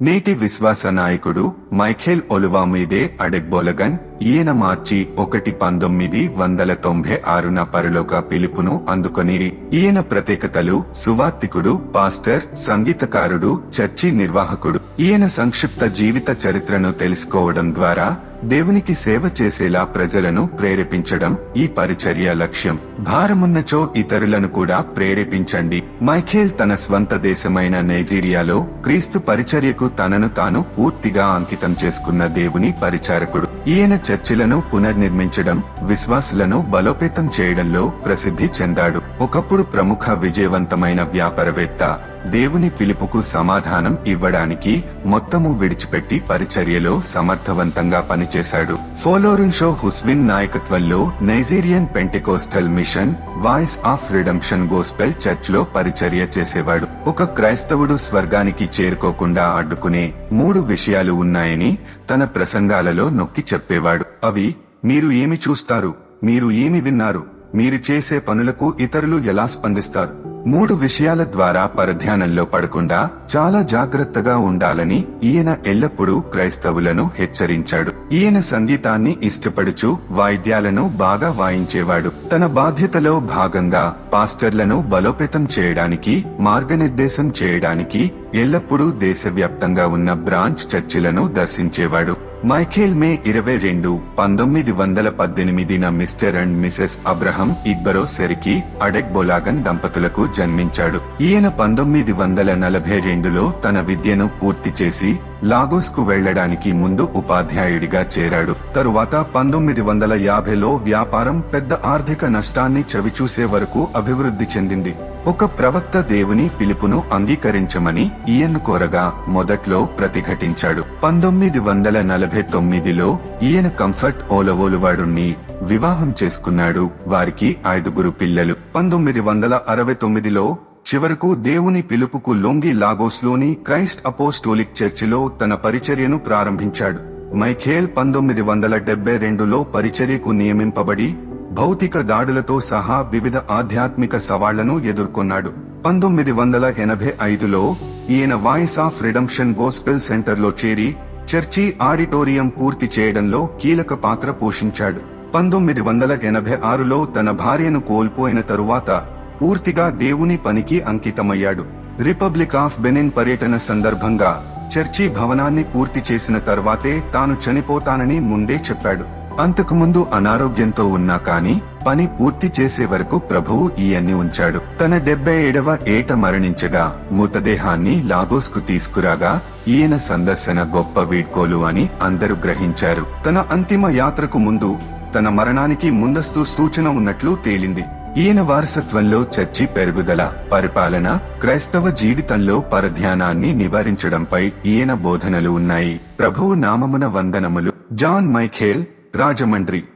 నేటి విశ్వాస నాయకుడు మైఖేల్ ఒలువా మీదే అడెగ్బోలగన్ ఈయన మార్చి ఒకటి పంతొమ్మిది వందల తొంభై ఆరున పరలోక పిలుపును అందుకొని ఈయన ప్రత్యేకతలు సువార్తికుడు పాస్టర్ సంగీతకారుడు చర్చి నిర్వాహకుడు. ఈయన సంక్షిప్త జీవిత చరిత్రను తెలుసుకోవడం ద్వారా దేవునికి సేవ చేసేలా ప్రజలను ప్రేరేపించడం ఈ పరిచర్య లక్ష్యం. భారమున్నచో ఇతరులను కూడా ప్రేరేపించండి. మైఖేల్ తన స్వంత దేశమైన నైజీరియాలో క్రీస్తు పరిచర్యకు తనను తాను పూర్తిగా అంకితం చేసుకున్న దేవుని పరిచారకుడు. ఈయన చర్చిలను పునర్నిర్మించడం విశ్వాసులను బలోపేతం చేయడంలో ప్రసిద్ధి చెందాడు. ఒకప్పుడు ప్రముఖ విజయవంతమైన వ్యాపారవేత్త దేవుని పిలుపుకు సమాధానం ఇవ్వడానికి మొత్తము విడిచిపెట్టి పరిచర్యలో సమర్థవంతంగా పనిచేశాడు. ఫోలోరున్ షో హుస్విన్ నాయకత్వంలో Nigerian Pentecostal mission voice of redemption gospel చర్చ్లో పరిచర్య చేసేవాడు. ఒక క్రైస్తవుడు స్వర్గానికి చేరుకోకుండా అడ్డుకునే మూడు విషయాలు ఉన్నాయని తన ప్రసంగాలలో నొక్కి చెప్పేవాడు. అవి మీరు ఏమి చూస్తారు? మీరు ఏమి విన్నారు? మీరు చేసే పనులకు ఇతరులు ఎలా స్పందిస్తారు? మూడు విషయాల ద్వారా పరధ్యానంలో పడకుండా చాలా జాగ్రత్తగా ఉండాలని ఈయన ఎల్లప్పుడూ క్రైస్తవులను హెచ్చరించాడు. ఈయన సంగీతాన్ని ఇష్టపడుచు వాయిద్యాలను బాగా వాయించేవాడు. తన బాధ్యతలో భాగంగా పాస్టర్లను బలోపేతం చేయడానికి మార్గనిర్దేశం చేయడానికి ఎల్లప్పుడూ దేశవ్యాప్తంగా ఉన్న బ్రాంచ్ చర్చిలను దర్శించేవాడు. మైఖేల్ మే ఇరవై రెండు పంతొమ్మిది వందల పద్దెనిమిదిన మిస్టర్ అండ్ మిసెస్ అబ్రహం ఇబ్బరో సెరికి అడెక్ బొలాగన్ దంపతులకు జన్మించాడు. ఈయన పంతొమ్మిది వందల నలభై రెండులో తన విద్యను పూర్తి చేసి లాగోస్కు వెళ్ళడానికి ముందు ఉపాధ్యాయుడిగా చేరాడు. తరువాత పంతొమ్మిది వందల యాభైలో వ్యాపారం పెద్ద ఆర్థిక నష్టాన్ని చవిచూసే వరకు అభివృద్ధి చెందింది. ఒక ప్రవక్త దేవుని పిలుపును అంగీకరించమని ఈయన్ను కోరగా మొదట్లో ప్రతిఘటించాడు. పంతొమ్మిది వందల నలభై తొమ్మిదిలో ఈయన కంఫర్ట్ ఓలవోలువాడుని వివాహం చేసుకున్నాడు. వారికి ఐదుగురు పిల్లలు. పంతొమ్మిది వందల అరవై తొమ్మిదిలో చివరకు దేవుని పిలుపుకు లొంగి లాగోస్లోని క్రైస్ట్ అపోస్టోలిక్ చర్చిలో తన పరిచర్యను ప్రారంభించాడు. మైఖేల్ పంతొమ్మిది వందల డెబ్బై రెండులో పరిచర్యకు నియమింపబడి భౌతిక దాడులతో సహా వివిధ ఆధ్యాత్మిక సవాళ్ళను ఎదుర్కొన్నాడు. పంతొమ్మిది వందల ఎనభై ఐదులో ఈయన వాయిస్ ఆఫ్ రిడమ్షన్ గోస్పెల్ సెంటర్లో చేరి చర్చి ఆడిటోరియం పూర్తి చేయడంలో కీలక పాత్ర పోషించాడు. పంతొమ్మిది వందల ఎనభై ఆరులో తన భార్యను కోల్పోయిన తరువాత పూర్తిగా దేవుని పనికి అంకితమయ్యాడు. రిపబ్లిక్ ఆఫ్ బెనిన్ పర్యటన సందర్భంగా చర్చి భవనాన్ని పూర్తి చేసిన తర్వాతే తాను చనిపోతానని ముందే చెప్పాడు. అంతకుముందు అనారోగ్యంతో ఉన్నా కాని పని పూర్తి చేసే వరకు ప్రభువు ఈయన్ని ఉంచాడు. తన డెబ్బై ఏడవ ఏట మరణించగా మృతదేహాన్ని లాగోస్కు తీసుకురాగా ఈయన సందర్శన గొప్ప వీడ్కోలు అని అందరూ గ్రహించారు. తన అంతిమ యాత్రకు ముందు తన మరణానికి ముందస్తు సూచన ఉన్నట్లు తేలింది. ఈయన వారసత్వంలో చర్చి పెరుగుదల పరిపాలన క్రైస్తవ జీవితంలో పరధ్యానాన్ని నివారించడంపై ఈయన బోధనలు ఉన్నాయి. ప్రభువు నామమున వందనములు. జాన్ మైఖేల్ ராஜமன்றி.